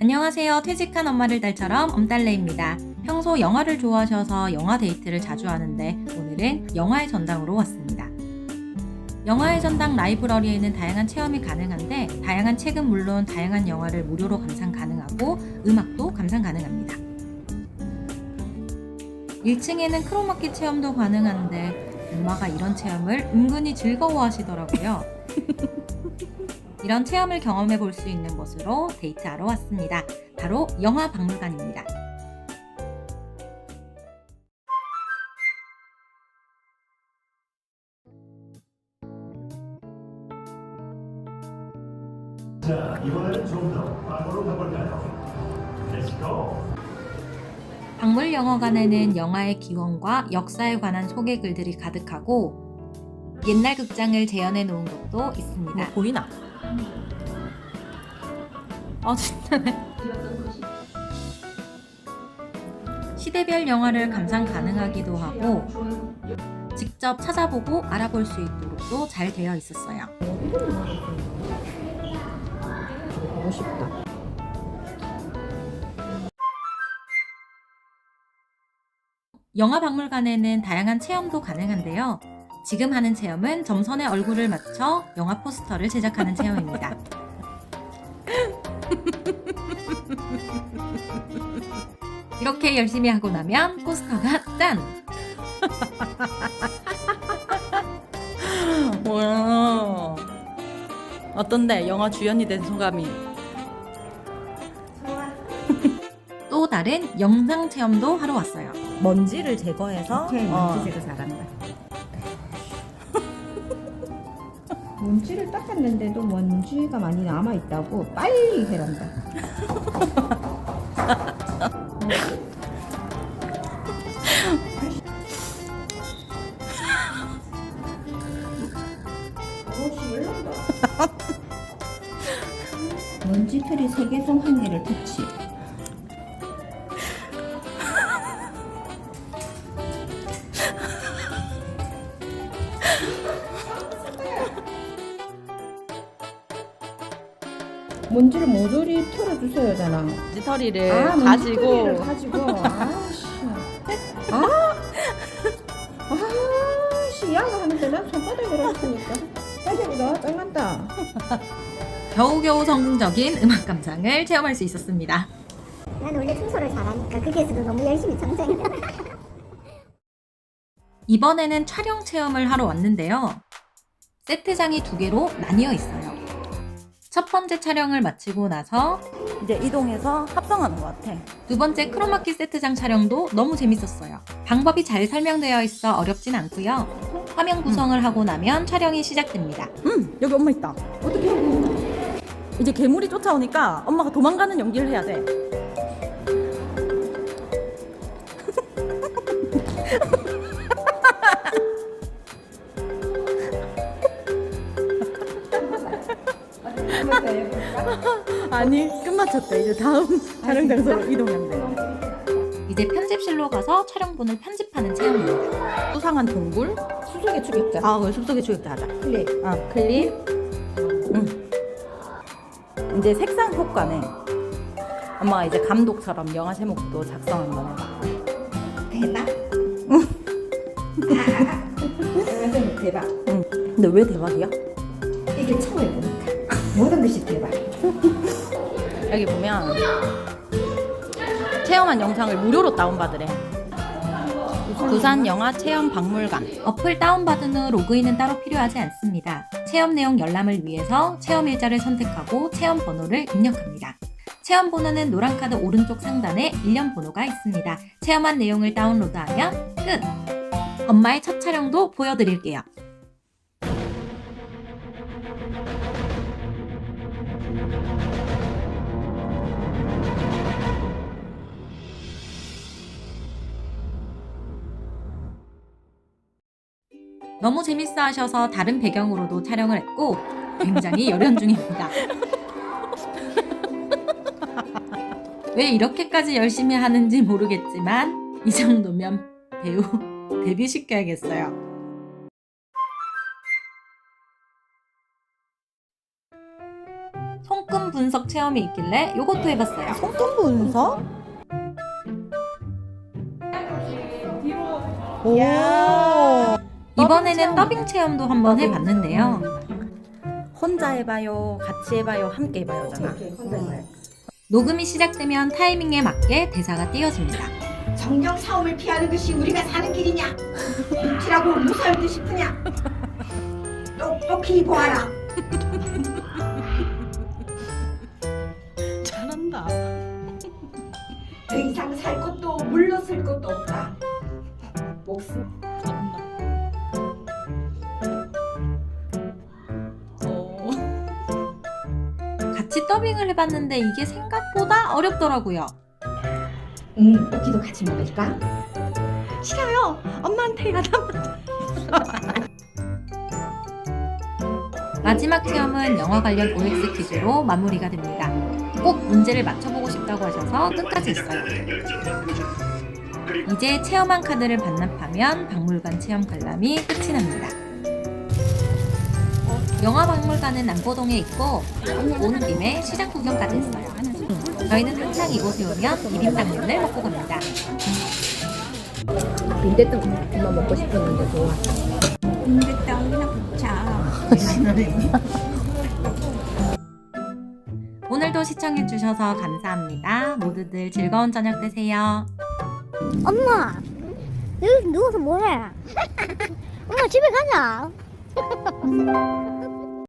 안녕하세요. 퇴직한 엄마를 딸처럼 엄딸래입니다. 평소 영화를 좋아하셔서 영화 데이트를 자주 하는데 오늘은 영화의 전당으로 왔습니다. 영화의 전당 라이브러리에는 다양한 체험이 가능한데 다양한 책은 물론 다양한 영화를 무료로 감상 가능하고 음악도 감상 가능합니다. 1층에는 크로마키 체험도 가능한데 엄마가 이런 체험을 은근히 즐거워하시더라고요. 이런 체험을 경험해 볼 수 있는 곳으로 데이트하러 왔습니다. 바로 영화 박물관입니다. 자, 이번에는 좀 더 과거로 가볼까요? Let's go! 박물 영화관에는 영화의 기원과 역사에 관한 소개 글들이 가득하고 옛날 극장을 재현해 놓은 곳도 있습니다. 뭐 보이나? 아 진짜네. 시대별 영화를 감상 가능하기도 하고 직접 찾아보고 알아볼 수 있도록도 잘 되어 있었어요. 보고 싶다. 영화 박물관에는 다양한 체험도 가능한데요. 지금 하는 체험은 점선에 얼굴을 맞춰 영화 포스터를 제작하는 체험입니다. 이렇게 열심히 하고 나면 포스터가 짠! 와. 어떤데 영화 주연이 된 소감이? 또 다른 영상 체험도 하러 왔어요. 먼지를 제거해서 오케이, 어, 먼지 제거 잘한다. 먼지를 닦았는데도 먼지가 많이 남아 있다고 빨리 해란다. 먼지털이 세계성 한 개를 터치. 먼지를 모조리 털어주세요, 잖아. 지털이를 아, 네, 가지고 먼지털이를 가지고. 아씨. 아, 아씨, 야가 하는데 난 손바닥으로 했으니까. 빠져보다 짱난다. 겨우겨우 성공적인 음악 감상을 체험할 수 있었습니다. 난 원래 청소를 잘하니까 거기에서도 너무 열심히 청소해. 이번에는 촬영 체험을 하러 왔는데요. 세트장이 두 개로 나뉘어 있어요. 첫 번째 촬영을 마치고 나서 이제 이동해서 합성하는 것 같아. 두 번째 크로마키 세트장 촬영도 너무 재밌었어요. 방법이 잘 설명되어 있어 어렵진 않고요. 화면 구성을 하고 나면 촬영이 시작됩니다. 음 여기 엄마 있다. 어떻게 해? 이제 괴물이 쫓아오니까 엄마가 도망가는 연기를 해야 돼. 아니 끝마쳤대. 이제 다음 촬영 장소로 이동하면 돼. 이제 편집실로 가서 촬영본을 편집하는 체험입니다. 수상한 동굴. 수석에 추격자. 아, 그 숲속의 추격자 하자. 클릭. 아, 클립. 응. 이제 색상 효과네. 엄마가 이제 감독처럼 영화 제목도 작성 한번 해봐. 대박. 완전 대박. 근데 왜 대박이야? 이게 처음 해보니까 모든 것이 대박. 여기 보면 체험한 영상을 무료로 다운받으래. 부산 영화 체험 박물관. 어플 다운받은 후 로그인은 따로 필요하지 않습니다. 체험 내용 열람을 위해서 체험 일자를 선택하고 체험 번호를 입력합니다. 체험 번호는 노란 카드 오른쪽 상단에 일련 번호가 있습니다. 체험한 내용을 다운로드하면 끝! 엄마의 첫 촬영도 보여드릴게요. 너무 재밌어 하셔서 다른 배경으로도 촬영을 했고 굉장히 열연 중입니다. 왜 이렇게까지 열심히 하는지 모르겠지만 이 정도면 배우 데뷔시켜야겠어요. 손금 분석 체험이 있길래 요것도 해봤어요. 손금 분석? 오. 이번에는 더빙 체험도 한번 해봤는데요. 혼자 해봐요, 같이 해봐요, 함께 해봐요잖아. 녹음이 시작되면 타이밍에 맞게 대사가 띄어집니다. 정령 싸움을 피하는 것이 우리가 사는 길이냐? 무사할 듯 싶으냐? 똑똑히 보아라. 잘한다. 더 이상 살 것도 물러설 것도 없다. 목숨 같이 더빙을 해봤는데 이게 생각보다 어렵더라고요. 응, 오키도 같이 먹을까? 싫어요. 엄마한테 가다. 마지막 체험은 영화 관련 OX 퀴즈로 마무리가 됩니다. 꼭 문제를 맞춰보고 싶다고 하셔서 끝까지 했어요. 이제 체험한 카드를 반납하면 박물관 체험 관람이 끝이 납니다. 영화 박물관은 남포동에 있고 오는 김에 시장 구경까지 했어요. 저희는 항상 이곳에 오면 비빔당면을 먹고 갑니다. 빈대떡만 먹고 싶었는데 좋아. 오늘도 시청해주셔서 감사합니다. 모두들 즐거운 저녁 되세요. 엄마 여기 누워서 뭐해? 엄마 집에 가자